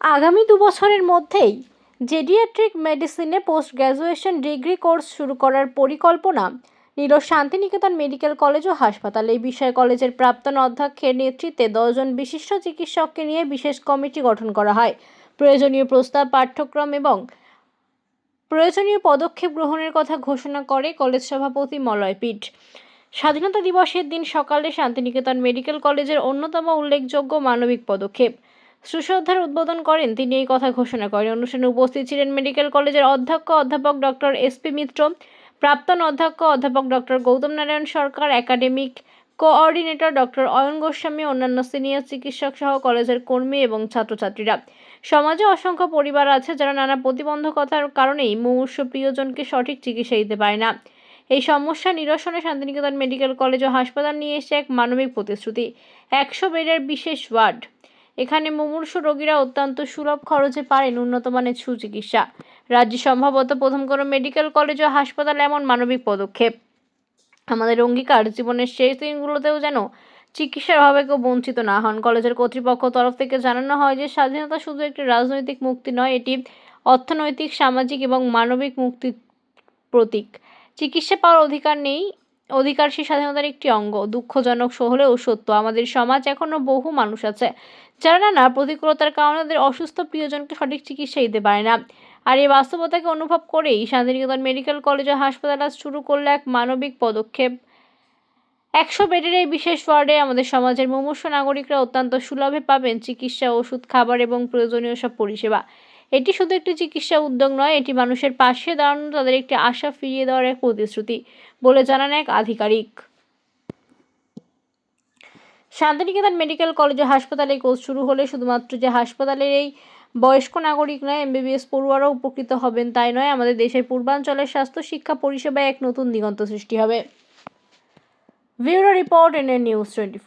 আগামী দু বছরের মধ্যেই জেডিয়াট্রিক মেডিসিনে পোস্ট গ্র্যাজুয়েশন ডিগ্রি কোর্স শুরু করার পরিকল্পনা নিল শান্তিনিকেতন মেডিকেল কলেজ ও হাসপাতাল। এই বিষয়ে কলেজের প্রাক্তন অধ্যক্ষের নেতৃত্বে দশজন বিশিষ্ট চিকিৎসককে নিয়ে বিশেষ কমিটি গঠন করা হয়। প্রয়োজনীয় প্রস্তাব, পাঠ্যক্রম এবং প্রয়োজনীয় পদক্ষেপ গ্রহণের কথা ঘোষণা করে কলেজ সভাপতি মলয় পিঠ। স্বাধীনতা দিবসের দিন সকালে শান্তিনিকেতন মেডিকেল কলেজের অন্যতম উল্লেখযোগ্য মানবিক পদক্ষেপ। সুশ্রদ্ধার উদ্বোধন করেন। তিনি এই কথা ঘোষণা করেন। অনুষ্ঠানে উপস্থিত ছিলেন মেডিকেল কলেজের অধ্যক্ষ অধ্যাপক ডক্টর এসপি মিত্র, প্রাক্তন অধ্যক্ষ অধ্যাপক doctor Gautam Narayan Sarkar, academic coordinator doctor Ayan Goswami, অন্যান্য সিনিয়র চিকিৎসক সহ কলেজের কর্মী এবং ছাত্রছাত্রীরা। সমাজে অসংখ্য পরিবার আছে যারা নানা প্রতিবন্ধকতার কারণেই মুমূর্ষ প্রিয়জনকে সঠিক চিকিৎসা দিতে পারে না। এই সমস্যা নিরসনে শান্তিনিকেতন মেডিকেল কলেজ ও হাসপাতাল নিয়ে এসেছে এক মানবিক প্রতিশ্রুতি, একশো বেডের বিশেষ ওয়ার্ড। এখানে মুমূর্ষু রোগীরা অত্যন্ত সুলভ খরচে পারেন উন্নত মানের সুচিকিৎসা। রাজ্যে সম্ভবত প্রথম কোনো মেডিকেল কলেজ ও হাসপাতাল এমন মানবিক পদক্ষেপ। আমাদের অঙ্গীকার, জীবনের শেষ দিনগুলোতেও যেন চিকিৎসার অভাবে কেউ বঞ্চিত না হন। কলেজের কর্তৃপক্ষ তরফ থেকে জানানো হয় যে, স্বাধীনতা শুধু একটি রাজনৈতিক মুক্তি নয়, এটি অর্থনৈতিক, সামাজিক এবং মানবিক মুক্তির প্রতীক। চিকিৎসা পাওয়ার অধিকার নেই অধিকার সেই স্বাধীনতার একটি অঙ্গ, দুঃখজনক হলেও সত্য। আমাদের সমাজ এখনও বহু মানুষ আছে, যারা নানা প্রতিকূলতার কারণে তাদের অসুস্থ প্রিয়জনকে সঠিক চিকিৎসা দিতে পারে না। আর এই বাস্তবতাকে অনুভব করেই শান্তিনিকেতন মেডিকেল কলেজ ও হাসপাতাল শুরু করল এক মানবিক পদক্ষেপ। একশো বেডের এই বিশেষ ওয়ার্ডে আমাদের সমাজের মুমূর্ষ নাগরিকরা অত্যন্ত সুলভে পাবেন চিকিৎসা, ওষুধ, খাবার এবং প্রয়োজনীয় সব পরিষেবা। এটি শুধু একটি চিকিৎসা উদ্যোগ নয়, এটি মানুষের পাশে দাঁড়ানো তাদের একটি আশা ফিরিয়ে দেওয়ার এক প্রতিশ্রুতি বলে জানান এক আধিকারিক। শান্তিনিকেতন মেডিকেল কলেজ ও হাসপাতালে কোর্স শুরু হলে শুধুমাত্র যে হাসপাতালের এই বয়স্ক নাগরিক নয়, এমবিবিএস পড়ুয়ারাও উপকৃত হবেন। তাই নয়, আমাদের দেশের পূর্বাঞ্চলের স্বাস্থ্য শিক্ষা পরিষেবায় এক নতুন দিগন্ত সৃষ্টি হবে। Bureau report N news twenty